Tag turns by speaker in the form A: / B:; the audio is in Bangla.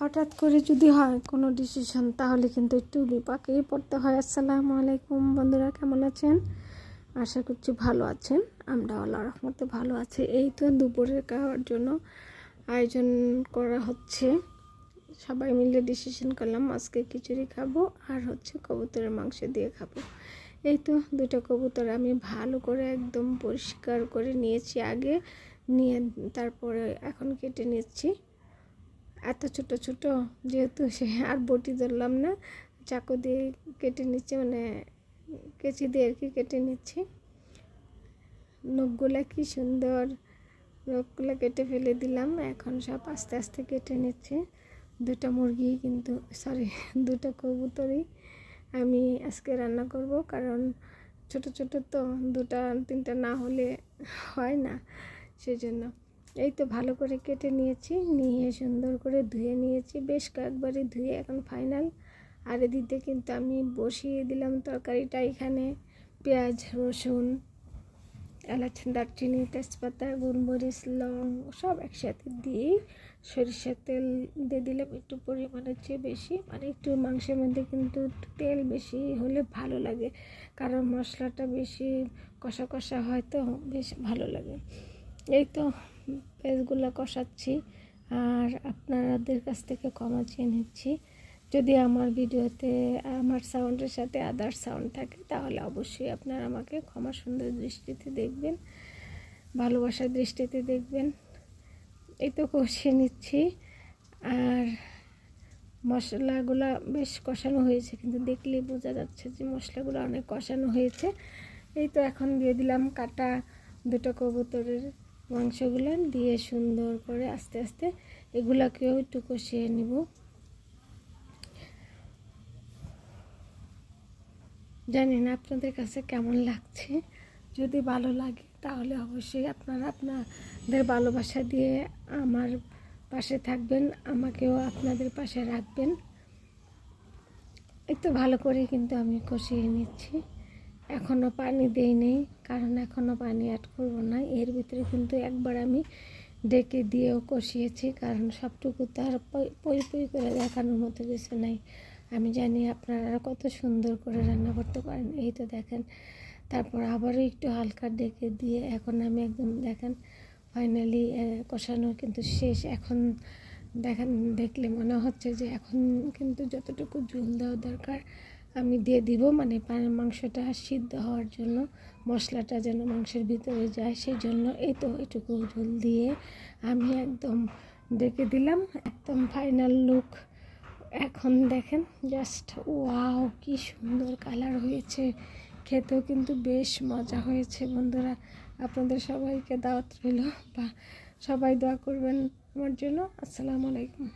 A: হঠাৎ করে যদি হয় কোনো ডিসিশন তাহলে কিন্তু একটু বিপাকেই পড়তে হয়। আসসালামু আলাইকুম বন্ধুরা, কেমন আছেন? আশা করছি ভালো আছেন। আমরা আল্লাহ রহমতে ভালো আছি। এই তো দুপুরের খাওয়ার জন্য আয়োজন করা হচ্ছে। সবাই মিলে ডিসিশন করলাম আজকে খিচুড়ি খাব আর হচ্ছে কবুতরের মাংস দিয়ে খাব। এই তো দুটো কবুতর আমি ভালো করে একদম পরিষ্কার করে নিয়েছি আগে, নিয়ে তারপরে এখন কেটে নিচ্ছি। এত ছোট ছোট যেহেতু সে আর বটি ধরলাম না, চাকু দিয়ে কেটে নিচ্ছে মানে কেচি দিয়ে আর কি কেটে নিচ্ছি। নখগুলা কি সুন্দর, নখগুলো কেটে ফেলে দিলাম, এখন সব আস্তে আস্তে কেটে নিচ্ছে। দুটা মুরগি কিন্তু সরি দুটো কবুতরই আমি আজকে রান্না করব, কারণ ছোট ছোট তো দুটা, তিনটা না হলে হয় না, সেজন্য। এই তো ভালো করে কেটে নিয়েছি, নিয়ে সুন্দর করে ধুয়ে নিয়েছি। বেশ কয়েকবারই ধুয়ে এখন ফাইনাল আর এদিকে কিন্তু আমি বসিয়ে দিলাম তরকারিটা এখানে। পেঁয়াজ, রসুন, এলাচ, দারচিনি, তেজপাতা, গোলমরিচ, লং সব একসাথে দিয়েই সরিষার তেল দিয়ে দিলাম। একটু পরিমাণের চেয়ে বেশি মানে একটু মাংসের মধ্যে কিন্তু তেল বেশি হলে ভালো লাগে। কারণ মশলাটা বেশি কষা কষা হয় তো, বেশ ভালো লাগে। এই তো পেঁয়াজগুলো কষাচ্ছি আর আপনাদের কাছ থেকে ক্ষমা চেয়ে নিচ্ছি। যদি আমার ভিডিওতে আমার সাউন্ডের সাথে আদার সাউন্ড থাকে, তাহলে অবশ্যই আপনারা আমাকে ক্ষমা সুন্দর দৃষ্টিতে দেখবেন ভালোবাসার দৃষ্টিতে দেখবেন। এই তো কষিয়ে নিচ্ছি। আর মশলাগুলো বেশ কষানো হয়েছে, কিন্তু দেখলেই বোঝা যাচ্ছে যে মশলাগুলো অনেক কষানো হয়েছে। এই তো এখন দিয়ে দিলাম কাটা দুটো কবুতরের মাংসগুলো দিয়ে সুন্দর করে আস্তে আস্তে এগুলাকেও একটু কষিয়ে নিব। জানি না আপনাদের কাছে কেমন লাগছে। যদি ভালো লাগে তাহলে অবশ্যই আপনারা আপনাদের ভালোবাসা দিয়ে আমার পাশে থাকবেন, আমাকেও আপনাদের পাশে রাখবেন। একটু ভালো করে কিন্তু আমি কষিয়ে নিচ্ছি। এখনও পানি দেই নেই, কারণ এখনও পানি অ্যাড করব না। এর ভিতরে কিন্তু একবার আমি ডেকে দিয়েও কষিয়েছি, কারণ সবটুকু তো আর পই পই করে দেখানোর মতো কিছু নাই। আমি জানি আপনারা কত সুন্দর করে রান্না করতে পারেন, এই তো দেখেন। তারপর আবারও একটু হালকা ডেকে দিয়ে এখন আমি একদম দেখেন ফাইনালি কষানো কিন্তু শেষ। এখন দেখেন, দেখলে মনে হচ্ছে যে এখন কিন্তু যতটুকু ঝুল দেওয়া দরকার আমি দিয়ে দিব মানে মাংসটা সিদ্ধ হওয়ার জন্য, মশলাটা যেন মাংসের ভিতরে যায় সেই জন্য এই তো এটুকু ঝোল দিয়ে আমি একদম ডেকে দিলাম, একদম ফাইনাল লুক এখন দেখেন জাস্ট ওয়াও কি সুন্দর কালার হয়েছে। খেতেও কিন্তু বেশ মজা হয়েছে, বন্ধুরা। আপনাদের সবাইকে দাওয়াত রইল, বা সবাই দোয়া করবেন আমার জন্য। আসসালামু আলাইকুম।